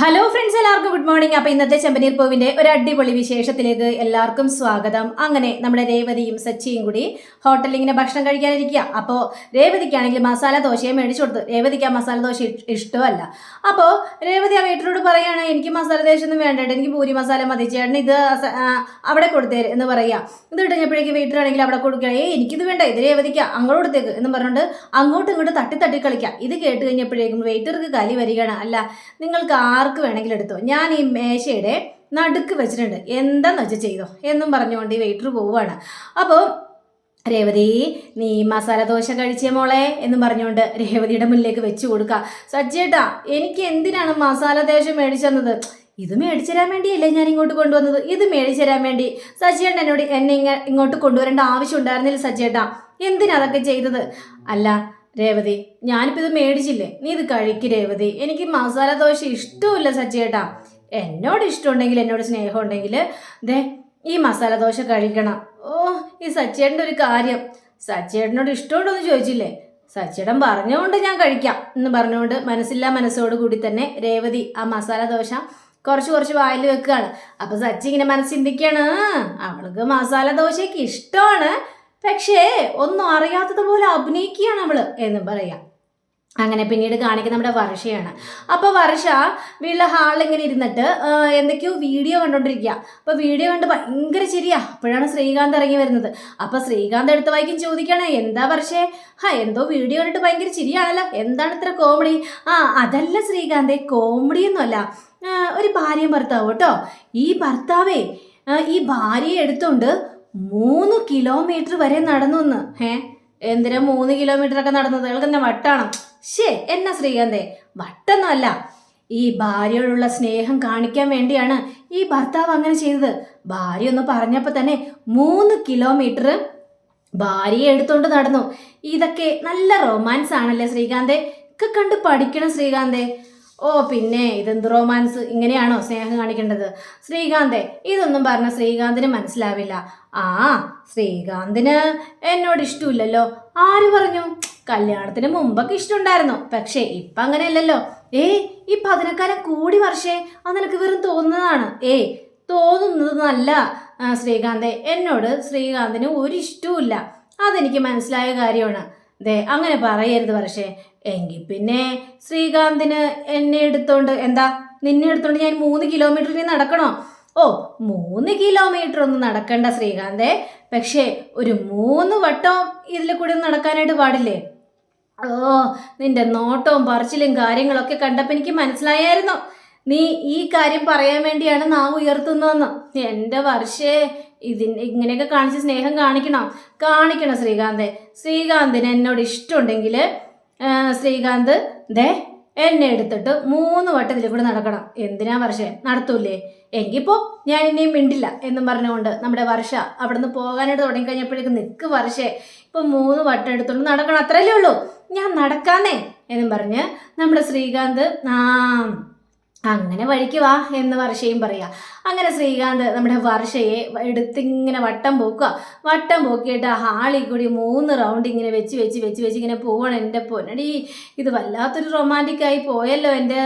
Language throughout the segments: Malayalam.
ഹലോ ഫ്രണ്ട്സ് എല്ലാവർക്കും ഗുഡ് മോർണിംഗ് അപ്പൊ ഇന്നത്തെ ചെമ്പനീർ പൂവിന്റെ ഒരു അടിപൊളി വിശേഷത്തിലേക്ക് എല്ലാവർക്കും സ്വാഗതം. അങ്ങനെ നമ്മുടെ രേവതിയും സച്ചിയും കൂടി ഹോട്ടലിൽ ഇങ്ങനെ ഭക്ഷണം കഴിക്കാനിരിക്കുക. അപ്പോൾ രേവതിക്കാണെങ്കിൽ മസാല ദോശയെ മേടിച്ചു കൊടുത്തു. രേവതിക്ക് ആ മസാല ദോശ ഇഷ്ടമല്ല. അപ്പോൾ രേവതി ആ വീട്ടിലോട് പറയുകയാണ് എനിക്ക് മസാല ദോശ ഒന്നും വേണ്ട എനിക്ക് പൂരി മസാല മതി. ചേട്ടൻ ഇത് അവിടെ കൊടുത്തേര് എന്ന് പറയുക ഇത് കഴിഞ്ഞപ്പോഴേക്ക് വീട്ടിലാണെങ്കിൽ അവിടെ കൊടുക്കുക ഏ എനിക്കിത് വേണ്ട. ഇത് രേവതിക്ക അങ്ങോട്ട് കൊടുത്തേക്ക്. എന്ന് പറഞ്ഞുകൊണ്ട് അങ്ങോട്ടും ഇങ്ങോട്ട് തട്ടി തട്ടി കളിക്കാം. ഇത് കേട്ട് കഴിഞ്ഞപ്പോഴേക്കും വെയിറ്റർക്ക് കലി വരികയാണ്. അല്ല നിങ്ങൾക്ക് ആർക്ക് വേണമെങ്കിലും എടുത്തോ. ഞാൻ ഈ മേശയുടെ നടുക്ക് വെച്ചിട്ടുണ്ട്. എന്താന്ന് വെച്ചാൽ ചെയ്തോ? എന്നും പറഞ്ഞുകൊണ്ട് ഈ വെയിറ്റർ പോവുകയാണ് അപ്പോൾ രേവതി നീ മസാല ദോശ കഴിച്ചേ മോളെ എന്ന് പറഞ്ഞുകൊണ്ട് രേവതിയുടെ മുന്നിലേക്ക് വെച്ച് കൊടുക്കുക സജ്ജേട്ടാ എനിക്ക് എന്തിനാണ് മസാല ദോശ മേടിച്ചു തന്നത്? ഇത് മേടിച്ചു തരാൻ വേണ്ടിയല്ലേ ഞാൻ ഇങ്ങോട്ട് കൊണ്ടുവന്നത്? ഇത് മേടിച്ചു തരാൻ വേണ്ടി സജ്ജേട്ടൻ എന്നോട് എന്നെ ഇങ്ങോട്ട് കൊണ്ടുവരേണ്ട ആവശ്യം ഉണ്ടായിരുന്നില്ല സജ്ജേട്ടാ. എന്തിനാ അതൊക്കെ ചെയ്തത്? അല്ല രേവതി ഞാനിപ്പോൾ ഇത് മേടിച്ചില്ലേ? നീ ഇത് കഴിക്ക് രേവതി. എനിക്ക് മസാല ദോശ ഇഷ്ടമില്ല സജ്ജേട്ടാ. എന്നോട് ഇഷ്ടമുണ്ടെങ്കിൽ എന്നോട് സ്നേഹം ഉണ്ടെങ്കിൽ ദേ ഈ മസാല ദോശ കഴിക്കണം. ഓ ഈ സച്ചേട്ടന്റെ ഒരു കാര്യം. സച്ചേട്ടനോട് ഇഷ്ടമുണ്ടോ എന്ന് ചോദിച്ചില്ലേ? സച്ചേട്ടൻ പറഞ്ഞുകൊണ്ട് ഞാൻ കഴിക്കാം എന്ന് പറഞ്ഞുകൊണ്ട് മനസ്സില്ലാ മനസ്സോട് കൂടി തന്നെ രേവതി ആ മസാല ദോശ കുറച്ച് കുറച്ച് വായിൽ വെക്കുകയാണ്. അപ്പോൾ സച്ചി ഇങ്ങനെ മനസ്സിന്തിക്കാണ് അവൾക്ക് മസാല ദോശയ്ക്ക് ഇഷ്ടമാണ്. പക്ഷേ ഒന്നും അറിയാത്തതുപോലെ അഭിനയിക്കുകയാണ് അവൾ എന്ന് പറയാം. അങ്ങനെ പിന്നീട് കാണിക്കുന്ന നമ്മുടെ വർഷയാണ്. അപ്പോൾ വർഷ വീട്ടിലെ ഹാളിൽ ഇങ്ങനെ ഇരുന്നിട്ട് എന്തൊക്കെയോ വീഡിയോ കണ്ടോണ്ടിരിക്കുക അപ്പോൾ വീഡിയോ കണ്ട് ഭയങ്കര ശരിയാ അപ്പോഴാണ് ശ്രീകാന്ത് ഇറങ്ങി വരുന്നത്. അപ്പോൾ ശ്രീകാന്ത് എടുത്ത് വായിക്കും ചോദിക്കുകയാണ് എന്താ വർഷേ? ഹാ എന്തോ വീഡിയോ കണ്ടിട്ട് ഭയങ്കര ചിരിയാണല്ലോ. എന്താണ് ഇത്ര കോമഡി? ആ അതല്ല ശ്രീകാന്തേ കോമഡി ഒന്നുമല്ല. ഒരു ഭാര്യയും ഭർത്താവ് കേട്ടോ. ഈ ഭർത്താവേ ഈ ഭാര്യയെ എടുത്തോണ്ട് മൂന്ന് കിലോമീറ്റർ വരെ നടന്നു എന്ന് ഏ എന്തിനാ മൂന്ന് കിലോമീറ്റർ ഒക്കെ നടന്നത്? അയാൾക്ക് എന്നെ വട്ടാണ്? ശേ എന്നാ ശ്രീകാന്തേ? വട്ടൊന്നുമല്ല. ഈ ഭാര്യയോടുള്ള സ്നേഹം കാണിക്കാൻ വേണ്ടിയാണ് ഈ ഭർത്താവ് അങ്ങനെ ചെയ്തത്. ഭാര്യ ഒന്ന് പറഞ്ഞപ്പോൾ തന്നെ മൂന്ന് കിലോമീറ്റർ ഭാര്യയെ എടുത്തോണ്ട് നടന്നു. ഇതൊക്കെ നല്ല റൊമാൻസ് ആണല്ലേ ശ്രീകാന്തേ? ഒക്കെ കണ്ട് പഠിക്കണം ശ്രീകാന്തേ. ഓ പിന്നെ ഇതെന്ത് റൊമാൻസ് ഇങ്ങനെയാണോ സ്നേഹം കാണിക്കേണ്ടത്? ശ്രീകാന്തേ ഇതൊന്നും പറഞ്ഞ ശ്രീകാന്തിന് മനസ്സിലാവില്ല. ആ ശ്രീകാന്തിന് എന്നോട് ഇഷ്ടമില്ലല്ലോ. ആര് പറഞ്ഞു? കല്യാണത്തിന് മുമ്പൊക്കെ ഇഷ്ടമുണ്ടായിരുന്നു. പക്ഷേ ഇപ്പം അങ്ങനെയല്ലല്ലോ. ഏ ഈ പതിനക്കാലം കൂടി വർഷേ അത് നിനക്ക് വെറും തോന്നുന്നതാണ്. ഏ തോന്നുന്നത് നല്ല ശ്രീകാന്തെ എന്നോട് ശ്രീകാന്തിന് ഒരു ഇഷ്ടവുമില്ല. അതെനിക്ക് മനസ്സിലായ കാര്യമാണ്. ദേ അങ്ങനെ പറയരുത് പക്ഷേ എങ്കിൽ പിന്നെ ശ്രീകാന്തിന് എന്നെ എടുത്തോണ്ട് എന്താ? നിന്നെ എടുത്തോണ്ട് ഞാൻ മൂന്ന് കിലോമീറ്ററിൽ നടക്കണോ? ഓ മൂന്ന് കിലോമീറ്റർ ഒന്നും നടക്കണ്ട ശ്രീകാന്തേ. പക്ഷേ ഒരു മൂന്ന് വട്ടം ഇതിൽ കൂടി നടക്കാനായിട്ട് പാടില്ലേ? ഓ നിന്റെ നോട്ടവും പറച്ചിലും കാര്യങ്ങളൊക്കെ കണ്ടപ്പോൾ എനിക്ക് മനസ്സിലായായിരുന്നു. നീ ഈ കാര്യം പറയാൻ വേണ്ടിയാണ് നാവ് ഉയർത്തുന്നതെന്ന്. എന്റെ വർഷേ ഇതിന് ഇങ്ങനെയൊക്കെ കാണിച്ച് സ്നേഹം കാണിക്കണം. കാണിക്കണം ശ്രീകാന്ത്. ശ്രീകാന്തിന് എന്നോട് ഇഷ്ടമുണ്ടെങ്കിൽ ശ്രീകാന്ത് ദേ എന്നെ എടുത്തിട്ട് മൂന്ന് വട്ടം ഇതിൽ കൂടെ നടക്കണം. എന്തിനാ വർഷേ? നടത്തൂലേ എങ്കിപ്പോ ഞാൻ ഇനിയും മിണ്ടില്ല എന്നും പറഞ്ഞുകൊണ്ട് നമ്മുടെ വർഷ അവിടുന്ന് പോകാനായിട്ട് തുടങ്ങിക്കഴിഞ്ഞപ്പോഴേക്ക് നിൽക്ക് വർഷേ ഇപ്പൊ മൂന്ന് വട്ടം എടുത്തോണ്ട് നടക്കണം. അത്രയല്ലേ ഉള്ളൂ. ഞാൻ നടക്കാന്നേ എന്നും പറഞ്ഞ് നമ്മുടെ ശ്രീകാന്ത് ആ അങ്ങനെ വഴിക്ക് വാ എന്ന് വർഷയും പറയാ. അങ്ങനെ ശ്രീകാന്ത് നമ്മുടെ വർഷയെ എടുത്തിങ്ങനെ വട്ടം പോക്കുക. വട്ടം പോക്കിയിട്ട് ആ ഹാളിൽ കൂടി മൂന്ന് റൗണ്ട് ഇങ്ങനെ വെച്ച് വെച്ച് വെച്ച് വെച്ച് ഇങ്ങനെ പോവാണ് എന്റെ പൊന്നടി. ഇത് വല്ലാത്തൊരു റൊമാന്റിക് ആയി പോയല്ലോ എന്റെ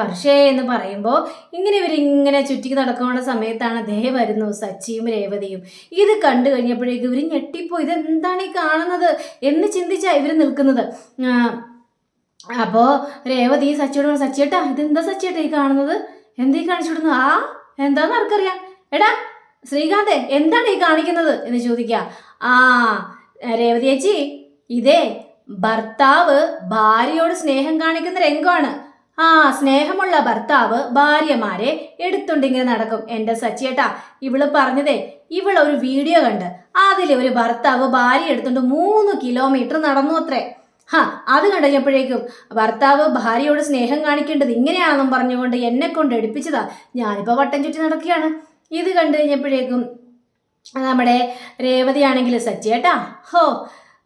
വർഷേ എന്ന് പറയുമ്പോൾ ഇങ്ങനെ ഇവരിങ്ങനെ ചുറ്റി നടക്കുന്ന സമയത്താണ് ദേ വരുന്നു സച്ചിയും രേവതിയും. ഇത് കണ്ടു കഴിഞ്ഞപ്പോഴേക്കും ഇവർ ഞെട്ടിപ്പോയി. ഇതെന്താണ് ഈ കാണുന്നത് എന്ന് ചിന്തിച്ചാണ് ഇവർ നിൽക്കുന്നത്. ആ, അപ്പോ രേവതി സച്ചിയോട് സച്ചിയേട്ടാ ഇതെന്താ സച്ചിയേട്ടാ ഈ കാണുന്നത്? എന്തീ കാണിച്ചു വിടുന്നു ആ എന്താന്ന് ആർക്കറിയാം? എടാ ശ്രീകാന്ത് എന്താണ് ഈ കാണിക്കുന്നത്? എന്ന് ചോദിക്കുക. ആ രേവതി ചേച്ചി ഇതേ ഭർത്താവ് ഭാര്യയോട് സ്നേഹം കാണിക്കുന്ന രംഗമാണ്. ആ സ്നേഹമുള്ള ഭർത്താവ് ഭാര്യമാരെ എടുത്തുണ്ടിങ്ങനെ നടക്കും. എന്റെ സച്ചിയേട്ടാ ഇവൾ പറഞ്ഞതേ ഇവളൊരു വീഡിയോ കണ്ട്. അതിൽ ഒരു ഭർത്താവ് ഭാര്യ എടുത്തുകൊണ്ട് മൂന്ന് കിലോമീറ്റർ നടന്നു അത്രേ. ഹാ അത് കഴിഞ്ഞപ്പോഴേക്കും ഭർത്താവ് ഭാര്യയോട് സ്നേഹം കാണിക്കേണ്ടത് ഇങ്ങനെയാണെന്നും പറഞ്ഞുകൊണ്ട് എന്നെ കൊണ്ട് എടുപ്പിച്ചതാ. ഞാനിപ്പോൾ വട്ടം ചുറ്റി നടക്കുകയാണ്. ഇത് കണ്ടു കഴിഞ്ഞപ്പോഴേക്കും നമ്മുടെ രേവതിയാണെങ്കിൽ സച്ചിയേട്ടാ ഹോ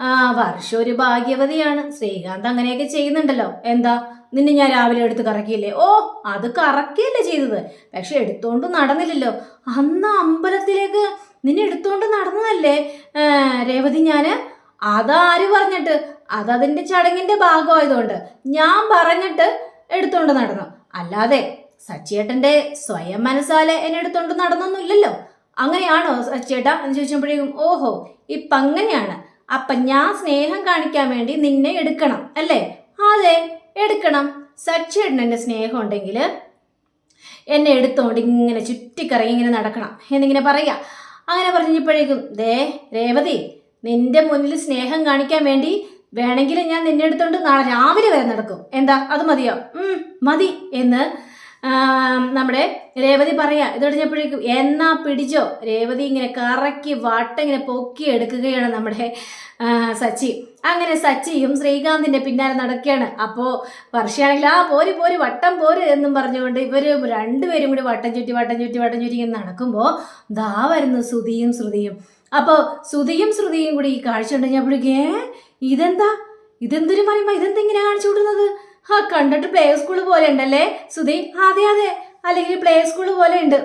ആ വർഷം ഒരു ഭാഗ്യവതിയാണ്. ശ്രീകാന്ത് അങ്ങനെയൊക്കെ ചെയ്യുന്നുണ്ടല്ലോ. എന്താ നിന്നെ ഞാൻ രാവിലെ എടുത്ത് കറക്കിയില്ലേ? ഓ അത് കറക്കിയല്ലേ ചെയ്തത്. പക്ഷെ എടുത്തോണ്ട് നടന്നില്ലല്ലോ. അന്ന് അമ്പലത്തിലേക്ക് നിന്നെ എടുത്തോണ്ട് നടന്നതല്ലേ? രേവതി ഞാൻ? അതാര് പറഞ്ഞിട്ട്? അതതിന്റെ ചടങ്ങിന്റെ ഭാഗമായതുകൊണ്ട് ഞാൻ പറഞ്ഞിട്ട് എടുത്തുകൊണ്ട് നടന്നു. അല്ലാതെ സച്ചിയേട്ടന്റെ സ്വയം മനസ്സാലെ എന്നെ എടുത്തോണ്ട് നടന്നൊന്നുമില്ലല്ലോ. അങ്ങനെയാണോ സച്ചിയേട്ടാ? എന്ന് ചോദിച്ചപ്പോഴേക്കും ഓഹോ ഇപ്പം അങ്ങനെയാണ് അപ്പം ഞാൻ സ്നേഹം കാണിക്കാൻ വേണ്ടി നിന്നെ എടുക്കണം അല്ലേ? അതെ എടുക്കണം. സച്ചിയേട്ടൻ എന്റെ സ്നേഹം ഉണ്ടെങ്കിൽ എന്നെ എടുത്തോണ്ട് ഇങ്ങനെ ചുറ്റിക്കറങ്ങി ഇങ്ങനെ നടക്കണം എന്നിങ്ങനെ പറയാ. അങ്ങനെ പറഞ്ഞപ്പോഴേക്കും ദേ രേവതി നിന്റെ മുന്നിൽ സ്നേഹം കാണിക്കാൻ വേണ്ടി വേണമെങ്കിൽ ഞാൻ നിന്നെ എടുത്തോണ്ട് നാളെ രാവിലെ വരെ നടക്കും. എന്താ? അത് മതിയോ? മതി എന്ന് നമ്മുടെ രേവതി പറയാ. ഇത് കഴിഞ്ഞപ്പോഴേക്കും എന്നാ പിടിച്ചോ? രേവതി ഇങ്ങനെ കറക്കി വട്ടിങ്ങനെ പൊക്കി എടുക്കുകയാണ് നമ്മുടെ സച്ചി. അങ്ങനെ സച്ചിയും ശ്രീകാന്തിന്റെ പിന്നാലെ നടക്കുകയാണ്. അപ്പോൾ വർഷയാണെങ്കിൽ ആ പോര് പോര് വട്ടം പോര് എന്നും പറഞ്ഞുകൊണ്ട് ഇവർ രണ്ടുപേരും കൂടി വട്ടം ചുറ്റി വട്ടം ചുറ്റി വട്ടം ചുറ്റി ഇങ്ങനെ നടക്കുമ്പോൾ ദാ വരുന്നു ശ്രുതിയും ശ്രുതിയും. അപ്പോൾ ശ്രുതിയും ശ്രുതിയും കൂടി ഈ കാഴ്ച ഏ ഇതെന്താ? ഇതെന്തൊരു പറയുമ്പോ ഇതെന്താ ഇങ്ങനെ കാണിച്ചു വിടുന്നത് ആ കണ്ടിട്ട് പ്ലേ സ്കൂൾ പോലെ ഉണ്ടല്ലേ? സുധി അതെ അതെ. അല്ലെങ്കിൽ പ്ലേ സ്കൂൾ പോലെ ഉണ്ട്.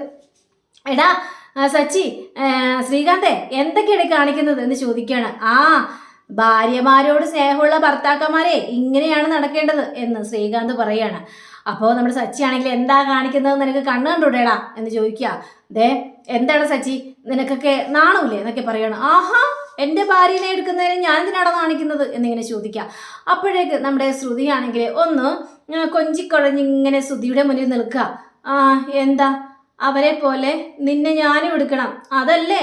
എടാ സച്ചി ശ്രീകാന്തെ എന്തൊക്കെയാണ് കാണിക്കുന്നത് എന്ന് ചോദിക്കുകയാണ് ആ ഭാര്യമാരോട് സ്നേഹമുള്ള ഭർത്താക്കന്മാരെ ഇങ്ങനെയാണ് നടക്കേണ്ടത് എന്ന് ശ്രീകാന്ത് പറയാണ്. അപ്പോൾ നമ്മുടെ സച്ചി ആണെങ്കിൽ എന്താ കാണിക്കുന്നത് നിനക്ക് കണ്ണ് കണ്ടുകൂടെടാ എന്ന് ചോദിക്കുക. ദേ എന്താണ് സച്ചി? നിനക്കൊക്കെ നാണമില്ലേ എന്നൊക്കെ പറയണം. ആഹാ എന്റെ ഭാര്യനെ എടുക്കുന്നതിന് ഞാൻ എന്തിനാണ് കാണിക്കുന്നത് എന്നിങ്ങനെ ചോദിക്കാം അപ്പോഴേക്ക് നമ്മുടെ ശ്രുതിയാണെങ്കിൽ ഒന്ന് കൊഞ്ചിക്കുഴഞ്ഞിങ്ങനെ ശ്രുതിയുടെ മുന്നിൽ നിൽക്കുക. ആ എന്താ? അവരെ പോലെ നിന്നെ ഞാനും എടുക്കണം. അതല്ലേ?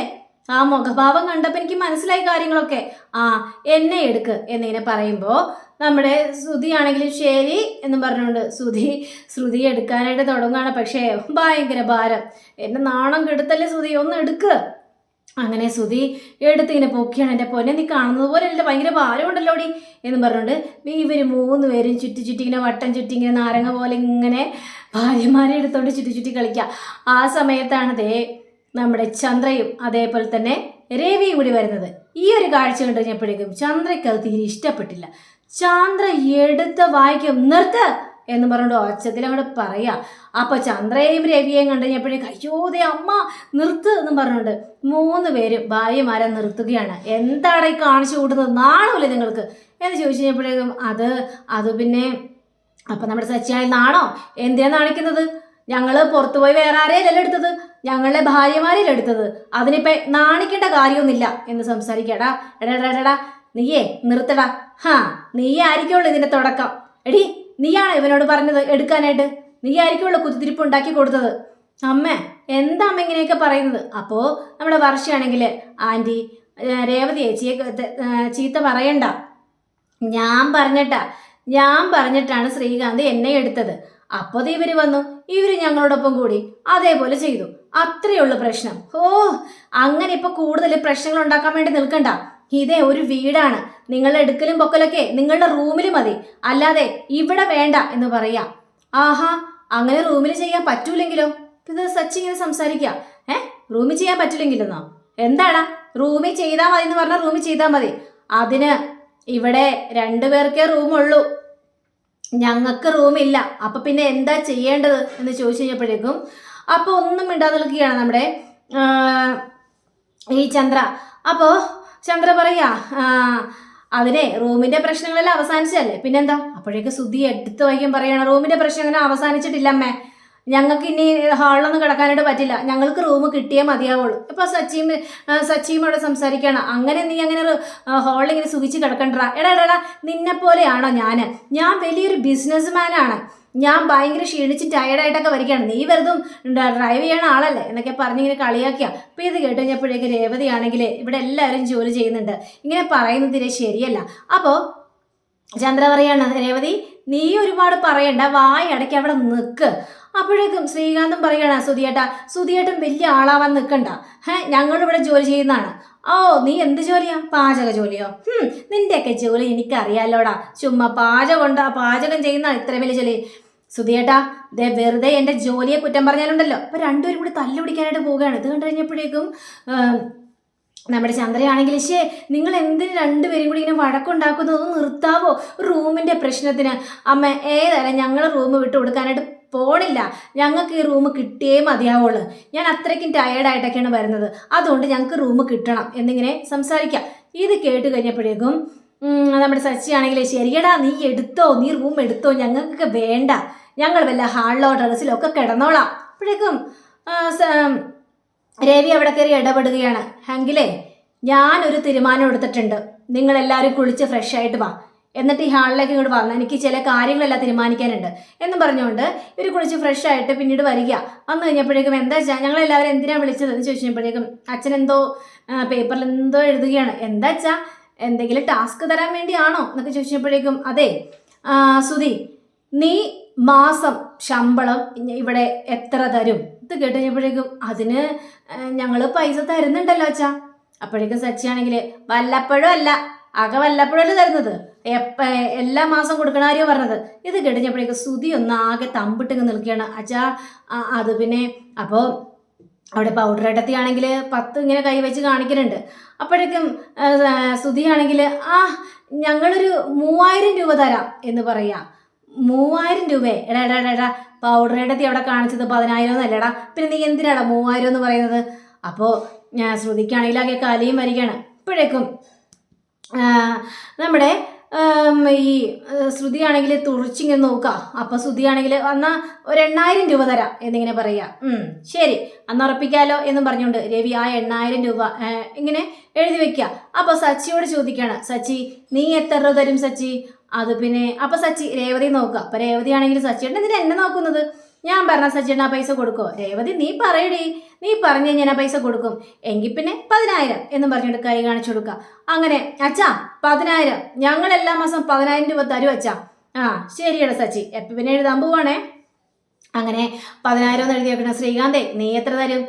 ആ മുഖഭാവം കണ്ടപ്പോൾ എനിക്ക് മനസ്സിലായി കാര്യങ്ങളൊക്കെ. ആ എന്നെ എടുക്ക് എന്നിങ്ങനെ പറയുമ്പോൾ നമ്മുടെ ശ്രുതി ആണെങ്കിലും ശരി എന്ന് പറഞ്ഞുകൊണ്ട് ശ്രുതി ശ്രുതി എടുക്കാനായിട്ട് തുടങ്ങുകയാണ് പക്ഷേ ഭയങ്കര ഭാരം. എന്നെ നാണം കെടുത്തല്ലേ ശ്രുതി? ഒന്ന് എടുക്കുക അങ്ങനെ ശ്രുതി എടുത്ത് ഇങ്ങനെ പൊക്കിയാണ് എന്റെ പൊന്നെ. നീ കാണുന്നത് പോലെ അല്ല ഭയങ്കര ഭാരമുണ്ടല്ലോടി എന്ന് പറഞ്ഞുകൊണ്ട് ഇവർ മൂന്ന് പേരും ചുറ്റി ചുറ്റി ഇങ്ങനെ വട്ടം ചുറ്റി ഇങ്ങനെ നാരങ്ങ പോലെ ഇങ്ങനെ ഭാര്യമാരെ എടുത്തോണ്ട് ചുറ്റി ചുറ്റി കളിക്കുക ആ സമയത്താണ് ദേ നമ്മുടെ ചന്ദ്രയും അതേപോലെ തന്നെ രവിയും കൂടി വരുന്നത്. ഈ ഒരു കാഴ്ച കണ്ടു കഴിഞ്ഞപ്പോഴേക്കും ചന്ദ്രയ്ക്ക് അത് തീരെ ഇഷ്ടപ്പെട്ടില്ല. ചന്ദ്ര എടുത്ത വായിക്കും നിർത്ത് എന്ന് പറഞ്ഞിട്ട് ഒച്ചത്തിൽ അങ്ങോട്ട് പറയാ. അപ്പൊ ചന്ദ്രയെയും രവിയെയും കണ്ടു കഴിഞ്ഞപ്പോഴേക്കും അയ്യോ ദേ അമ്മ നിർത്ത് എന്ന് പറഞ്ഞുകൊണ്ട് മൂന്ന് പേരും ഭാര്യമാരെ നിർത്തുകയാണ്. എന്താണ് ഈ കാണിച്ചു കൂട്ടുന്നത്? നാണമില്ലേ നിങ്ങൾക്ക്? എന്ന് ചോദിച്ചു കഴിഞ്ഞപ്പോഴേക്കും അത് അത് പിന്നെ അപ്പം നമ്മുടെ സച്ചിയായി നാണോ? എന്തിനാ നാണിക്കുന്നത്? ഞങ്ങൾ പുറത്തു പോയി വേറെ ആരെയല്ല എടുത്തത്? ഞങ്ങളുടെ ഭാര്യമാരെയല്ല എടുത്തത്? അതിനിപ്പോ നാണിക്കേണ്ട കാര്യമൊന്നുമില്ല എന്ന് സംസാരിക്കടാ എടാ എടാ എടാ നീയേ നിർത്തടാ. ഹാ നീ ആയിരിക്കുള്ളൂ ഇതിന്റെ തുടക്കം. എടി നീയാണോ ഇവനോട് പറഞ്ഞത് എടുക്കാനായിട്ട്? നീ ആയിരിക്കുള്ളൂ കുത്തിരിപ്പ് ഉണ്ടാക്കി കൊടുത്തത്. അമ്മ എന്താ അമ്മ ഇങ്ങനെയൊക്കെ പറയുന്നത്? അപ്പോ നമ്മുടെ വർഷയാണെങ്കിൽ ആന്റി രേവതി ചേച്ചിയെ ചീത്ത പറയണ്ട. ഞാൻ പറഞ്ഞിട്ടാ ഞാൻ പറഞ്ഞിട്ടാണ് ശ്രീകാന്ത് എന്നെ എടുത്തത്. അപ്പോൾ ഇവർ വന്നു. ഇവർ ഞങ്ങളോടൊപ്പം കൂടി അതേപോലെ ചെയ്തു. അത്രയേ പ്രശ്നം. ഓ അങ്ങനെ ഇപ്പൊ കൂടുതൽ പ്രശ്നങ്ങൾ ഉണ്ടാക്കാൻ വേണ്ടി നിൽക്കണ്ട. ഇതേ ഒരു വീടാണ്. നിങ്ങളുടെ എടുക്കലും പൊക്കലൊക്കെ നിങ്ങളുടെ റൂമിൽ മതി. അല്ലാതെ ഇവിടെ വേണ്ട എന്ന് പറയാ. ആഹാ അങ്ങനെ റൂമിൽ ചെയ്യാൻ പറ്റൂലെങ്കിലോ? ഇത് സച്ചി ഇങ്ങനെ സംസാരിക്കുക ഏ? റൂമിൽ ചെയ്യാൻ പറ്റില്ലെങ്കിലെന്നോ എന്താണ് റൂമിൽ ചെയ്താൽ മതി എന്ന് പറഞ്ഞാൽ റൂമിൽ ചെയ്താൽ മതി. അതിന് ഇവിടെ രണ്ടു രണ്ടുപേർക്കേ റൂമുള്ളൂ. ഞങ്ങൾക്ക് റൂമില്ല. അപ്പൊ പിന്നെ എന്താ ചെയ്യേണ്ടത് എന്ന് ചോദിച്ചു കഴിഞ്ഞപ്പോഴേക്കും അപ്പൊ ഒന്നും മിണ്ടാതെ നിൽക്കുകയാണ് നമ്മുടെ ഈ ചന്ദ്ര. അപ്പോ ചന്ദ്ര പറയാ അതിനെ റൂമിന്റെ പ്രശ്നങ്ങളെല്ലാം അവസാനിച്ചല്ലേ പിന്നെന്താ? അപ്പോഴേക്ക് സുധി എടുത്ത് വൈകും പറയണം റൂമിന്റെ പ്രശ്നം അങ്ങനെ അവസാനിച്ചിട്ടില്ല അമ്മേ. ഞങ്ങൾക്ക് ഇനി ഹാളിലൊന്നും കിടക്കാനായിട്ട് പറ്റില്ല. ഞങ്ങൾക്ക് റൂം കിട്ടിയേ മതിയാവുള്ളൂ. ഇപ്പൊ സച്ചിയും സച്ചിയും അവിടെ സംസാരിക്കണം അങ്ങനെ നീ അങ്ങനെ ഹാളിൽ ഇങ്ങനെ സുഖിച്ച് കിടക്കണ്ട? എടാ എടാ എടാ നിന്നെ പോലെയാണോ ഞാൻ ഞാൻ വലിയൊരു ബിസിനസ്മാനാണ് ഞാൻ ഭയങ്കര ക്ഷീണിച്ച് ടയർഡായിട്ടൊക്കെ വരികയാണ്. നീ വെറുതും ഡ്രൈവ് ചെയ്യണ ആളല്ലേ? എന്നൊക്കെ പറഞ്ഞിങ്ങനെ കളിയാക്കിയ. അപ്പം ഇത് കേട്ട് കഴിഞ്ഞപ്പോഴേക്ക് രേവതി ആണെങ്കിൽ ഇവിടെ എല്ലാവരും ജോലി ചെയ്യുന്നുണ്ട്. ഇങ്ങനെ പറയുന്നത് ശരിയല്ല. അപ്പോൾ ചന്ദ്ര പറയാണ് രേവതി നീ ഒരുപാട് പറയണ്ട. വായ അടയ്ക്ക് അവിടെ നിൽക്ക് അപ്പോഴേക്കും ശ്രീകാന്തും പറയണ സുധിയേട്ടാ സുധിയേട്ടൻ വലിയ ആളാവാൻ നിൽക്കണ്ട ഹേ ഞങ്ങളിവിടെ ജോലി ചെയ്യുന്നതാണ്. ഓ നീ എന്ത് ജോലിയാ? പാചക ജോലിയോ? നിന്റെയൊക്കെ ജോലി എനിക്കറിയാലോടാ. ചുമ്മാ പാചകം ഉണ്ടാ പാചകം ചെയ്യുന്ന ഇത്ര വലിയ ജോലി. സുധിയേട്ടാ ദേ വെറുതെ എന്റെ ജോലിയെ കുറ്റം പറഞ്ഞാലുണ്ടല്ലോ. അപ്പോൾ രണ്ടുപേരും കൂടി തല്ലു പിടിക്കാനായിട്ട് പോവുകയാണ്. ഇത് കണ്ടു കഴിഞ്ഞപ്പോഴേക്കും നമ്മുടെ ചന്ദ്രയാണെങ്കിൽ ശേ നിങ്ങൾ എന്തിന് രണ്ടുപേരും കൂടി ഇങ്ങനെ വഴക്കുണ്ടാക്കുന്നത്? നിർത്താവോ? റൂമിന്റെ പ്രശ്നത്തിന്. അമ്മ ഏതായാലും ഞങ്ങൾ റൂം വിട്ട് കൊടുക്കാനായിട്ട് പോണില്ല. ഞങ്ങൾക്ക് ഈ റൂം കിട്ടിയേ മതിയാവുള്ളൂ. ഞാൻ അത്രയ്ക്കും ടയേർഡായിട്ടൊക്കെയാണ് വരുന്നത്. അതുകൊണ്ട് ഞങ്ങൾക്ക് റൂം കിട്ടണം എന്നിങ്ങനെ സംസാരിക്കാം. ഇത് കേട്ട് കഴിഞ്ഞപ്പോഴേക്കും നമ്മുടെ സച്ചി ആണെങ്കിൽ ശരിയടാ നീ എടുത്തോ? നീ റൂം എടുത്തോ? ഞങ്ങൾക്കൊക്കെ വേണ്ട. ഞങ്ങൾ വല്ല ഹാളിലോ ടെറസിലോ ഒക്കെ കിടന്നോളാം. അപ്പോഴേക്കും രവി അവിടെ കയറി ഇടപെടുകയാണ്. എങ്കിലേ ഞാനൊരു തീരുമാനം എടുത്തിട്ടുണ്ട്. നിങ്ങളെല്ലാവരും കുളിച്ച് ഫ്രഷ് ആയിട്ട് വാ. എന്നിട്ട് ഈ ഹാളിലേക്ക് ഇങ്ങോട്ട് വന്ന് എനിക്ക് ചില കാര്യങ്ങളെല്ലാം തീരുമാനിക്കാനുണ്ട്. എന്നും പറഞ്ഞുകൊണ്ട് ഇവർ കുളിച്ച് ഫ്രഷ് ആയിട്ട് പിന്നീട് വരിക. വന്നു കഴിഞ്ഞപ്പോഴേക്കും എന്താ വെച്ചാൽ ഞങ്ങളെല്ലാവരും എന്തിനാണ് വിളിച്ചത് എന്ന് ചോദിച്ചു കഴിഞ്ഞപ്പോഴേക്കും അച്ഛൻ എന്തോ പേപ്പറിൽ എന്തോ എഴുതുകയാണ്. എന്താ വെച്ചാൽ എന്തെങ്കിലും ടാസ്ക് തരാൻ വേണ്ടിയാണോ എന്നൊക്കെ ചോദിച്ചപ്പോഴേക്കും അതെ സുധി നീ മാസം ശമ്പളം ഇവിടെ എത്ര തരും? ഇത് കേട്ടുകഴിഞ്ഞപ്പോഴേക്കും അതിന് ഞങ്ങൾ പൈസ തരുന്നുണ്ടല്ലോ അച്ഛാ. അപ്പോഴേക്കും സച്ചിയാണെങ്കിൽ വല്ലപ്പോഴും അല്ല അക വല്ലപ്പോഴല്ലേ തരുന്നത്? എപ്പ എല്ലാ മാസം കൊടുക്കണാരോ പറഞ്ഞത്. ഇത് കേട്ടുകഴിഞ്ഞപ്പോഴേക്കും സുതി ഒന്ന് ആകെ തമ്പിട്ടിങ്ങ് നിൽക്കുകയാണ്. അച്ഛാ അത് പിന്നെ അപ്പോൾ അവിടെ പൗഡർ ഇടത്തിയാണെങ്കിൽ പത്ത് ഇങ്ങനെ കൈവച്ച് കാണിക്കുന്നുണ്ട് അപ്പോഴേക്കും സുധിയാണെങ്കിൽ ആ ഞങ്ങളൊരു മൂവായിരം രൂപ തരാം എന്ന് പറയാ. മൂവായിരം രൂപയെ എടാ എടാ എടാ, പൗഡർ ഇടത്തി അവിടെ കാണിച്ചത് പതിനായിരം എന്നല്ലേടാ. പിന്നെ നീ എന്തിനാടാ മൂവായിരം എന്ന് പറയുന്നത്? അപ്പോൾ ഞാൻ ശ്രുതിക്കാണെങ്കിൽ ആകെ കലയും വരികയാണ്. ഇപ്പോഴേക്കും നമ്മുടെ ഈ ശ്രുതിയാണെങ്കിൽ തുറിച്ചിങ്ങനെ നോക്കുക അപ്പോൾ ശ്രുതിയാണെങ്കിൽ എന്നാൽ ഒരു എണ്ണായിരം രൂപ തരാം എന്നിങ്ങനെ പറയുക. ശരി. അന്ന് ഉറപ്പിക്കാലോ എന്നും പറഞ്ഞുകൊണ്ട് രവി ആ എണ്ണായിരം രൂപ ഇങ്ങനെ എഴുതി വെക്കുക അപ്പോൾ സച്ചിയോട് ചോദിക്കുകയാണ് സച്ചി നീ എത്ര രൂപ തരും സച്ചി? അത് പിന്നെ അപ്പൊ സച്ചി രേവതി നോക്കുക അപ്പൊ രേവതി ആണെങ്കിൽ സച്ചിയുടെ ഇതിന് എന്നെ നോക്കുന്നത്? ഞാൻ പറഞ്ഞ സച്ചിയുടെ ആ പൈസ കൊടുക്കോ? രേവതി നീ പറയടി. നീ പറഞ്ഞു ഞാൻ ആ പൈസ കൊടുക്കും. എങ്കിൽ പിന്നെ പതിനായിരം എന്നും പറഞ്ഞിട്ട് കൈ കാണിച്ചു കൊടുക്കുക. അങ്ങനെ അച്ഛാ പതിനായിരം. ഞങ്ങൾ എല്ലാ മാസം പതിനായിരം രൂപ തരും അച്ഛാ. ആ ശരിയാണ് സച്ചി. എപ്പം പിന്നെ എഴുതാൻ പോവാണേ? അങ്ങനെ പതിനായിരം എന്ന് എഴുതി വെക്കണം ശ്രീകാന്തേ നീ എത്ര തരും?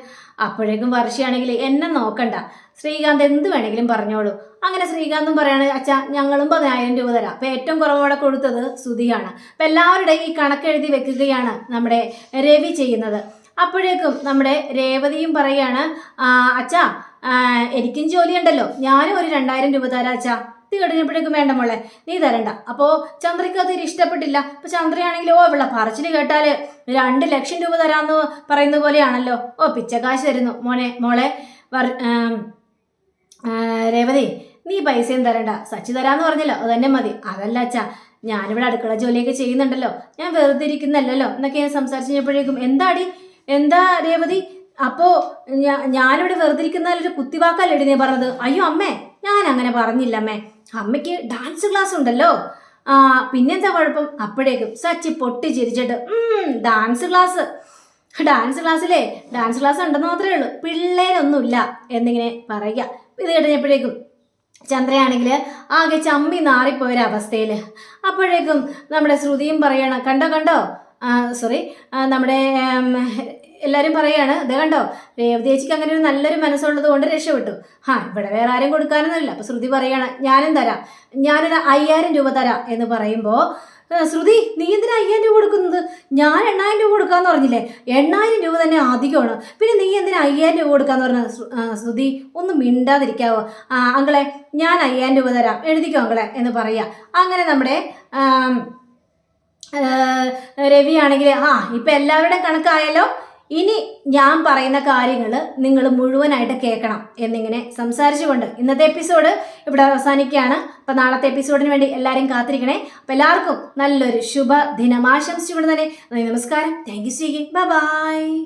അപ്പോഴേക്കും വർഷയാണെങ്കിൽ എന്നെ നോക്കണ്ട. ശ്രീകാന്ത് എന്ത് വേണമെങ്കിലും പറഞ്ഞോളൂ. അങ്ങനെ ശ്രീകാന്തും പറയാണ് അച്ഛാ ഞങ്ങളും പതിനായിരം രൂപ തരാം. അപ്പം ഏറ്റവും കുറവോടെ കൊടുത്തത് സുധിയാണ്. അപ്പം എല്ലാവരുടെയും ഈ കണക്കെഴുതി വെക്കുകയാണ് നമ്മുടെ രവി ചെയ്യുന്നത്. അപ്പോഴേക്കും നമ്മുടെ രേവതിയും പറയാണ് "ആ, അച്ഛാ എനിക്കും ജോലിയുണ്ടല്ലോ. ഞാനും ഒരു രണ്ടായിരം രൂപ തരാം അച്ഛാ. ഇത് കഴിഞ്ഞപ്പോഴേക്കും വേണ്ട മോളെ നീ തരണ്ട. അപ്പോൾ ചന്ദ്രയ്ക്ക് അത് ഇഷ്ടപ്പെട്ടില്ല. അപ്പോൾ ചന്ദ്രയാണെങ്കിൽ ഓ ഇവിടെ പറച്ചിൽ കേട്ടാൽ രണ്ട് ലക്ഷം രൂപ തരാമെന്ന് പറയുന്ന പോലെയാണല്ലോ. ഓ പിച്ചക്കാശ് തരുന്നു. മോനെ മോളെ രേവതി നീ പൈസയും തരണ്ട. സച്ചി തരാന്ന് പറഞ്ഞല്ലോ അത് തന്നെ മതി. അതല്ല അച്ഛാ ഞാനിവിടെ അടുക്കള ജോലിയൊക്കെ ചെയ്യുന്നുണ്ടല്ലോ. ഞാൻ വെറുതെ ഇരിക്കുന്നല്ലോ എന്നൊക്കെ ഞാൻ സംസാരിച്ചു കഴിഞ്ഞപ്പോഴേക്കും എന്താടി? എന്താ രേവതി? അപ്പോ ഞാനിവിടെ വെറുതെ ഇരിക്കുന്നതിലൊരു കുത്തിവാക്കല്ലേ നീ പറഞ്ഞത്? അയ്യോ അമ്മേ ഞാൻ അങ്ങനെ പറഞ്ഞില്ല അമ്മേ. അമ്മയ്ക്ക് ഡാൻസ് ക്ലാസ് ഉണ്ടല്ലോ. ആ പിന്നെന്താ കുഴപ്പം? അപ്പോഴേക്കും സച്ചി പൊട്ടി ചിരിച്ചിട്ട് "ഉം, ഡാൻസ് ക്ലാസ് ഡാൻസ് ക്ലാസ്സിലേ ഡാൻസ് ക്ലാസ് ഉണ്ടെന്ന് മാത്രമേ ഉള്ളൂ. പിള്ളേരൊന്നുമില്ല എന്നിങ്ങനെ പറയുക. ഇത് കഴിഞ്ഞപ്പോഴേക്കും ചന്ദ്രയാണെങ്കിൽ ആകെ ചമ്മി നാറിപ്പോയൊരവസ്ഥയിൽ അപ്പോഴേക്കും നമ്മുടെ ശ്രുതിയും പറയണം കണ്ടോ കണ്ടോ? സോറി നമ്മുടെ എല്ലാവരും പറയാണ് ഇത് കണ്ടോ? രേവതി ചേച്ചിക്ക് അങ്ങനെ ഒരു നല്ലൊരു മനസ്സുള്ളത് കൊണ്ട് രക്ഷപ്പെട്ടു. ഹാ ഇവിടെ വേറെ ആരും കൊടുക്കാനൊന്നുമില്ല. അപ്പോൾ ശ്രുതി പറയാണ് ഞാനും തരാം. ഞാനൊരു അയ്യായിരം രൂപ തരാം. എന്ന് പറയുമ്പോൾ ശ്രുതി നീ എന്തിനാ അയ്യായിരം രൂപ കൊടുക്കുന്നത്? ഞാൻ എണ്ണായിരം രൂപ കൊടുക്കാന്ന് പറഞ്ഞില്ലേ? എണ്ണായിരം രൂപ തന്നെ അധികമാണ് പിന്നെ നീ എന്തിനാ അയ്യായിരം രൂപ കൊടുക്കാന്ന് പറഞ്ഞ ശ്രുതി? ഒന്ന് മിണ്ടാതിരിക്കാവോ. അങ്കളെ ഞാൻ അയ്യായിരം രൂപ തരാം. എഴുതിക്കോ അങ്കളെ എന്ന് പറയാ. അങ്ങനെ നമ്മുടെ രവിയാണെങ്കിൽ ആ, ഇപ്പം എല്ലാവരുടെയും കണക്കായല്ലോ. ഇനി ഞാൻ പറയുന്ന കാര്യങ്ങൾ നിങ്ങൾ മുഴുവനായിട്ട് കേൾക്കണം എന്നിങ്ങനെ സംസാരിച്ചുകൊണ്ട് ഇന്നത്തെ എപ്പിസോഡ് ഇവിടെ അവസാനിക്കുകയാണ്. അപ്പം നാളത്തെ എപ്പിസോഡിന് വേണ്ടി എല്ലാവരും കാത്തിരിക്കണേ. അപ്പം എല്ലാവർക്കും നല്ലൊരു ശുഭ ദിനം ആശംസിച്ചുകൊണ്ട് തന്നെ നമസ്കാരം. Thank you സീഗിങ് by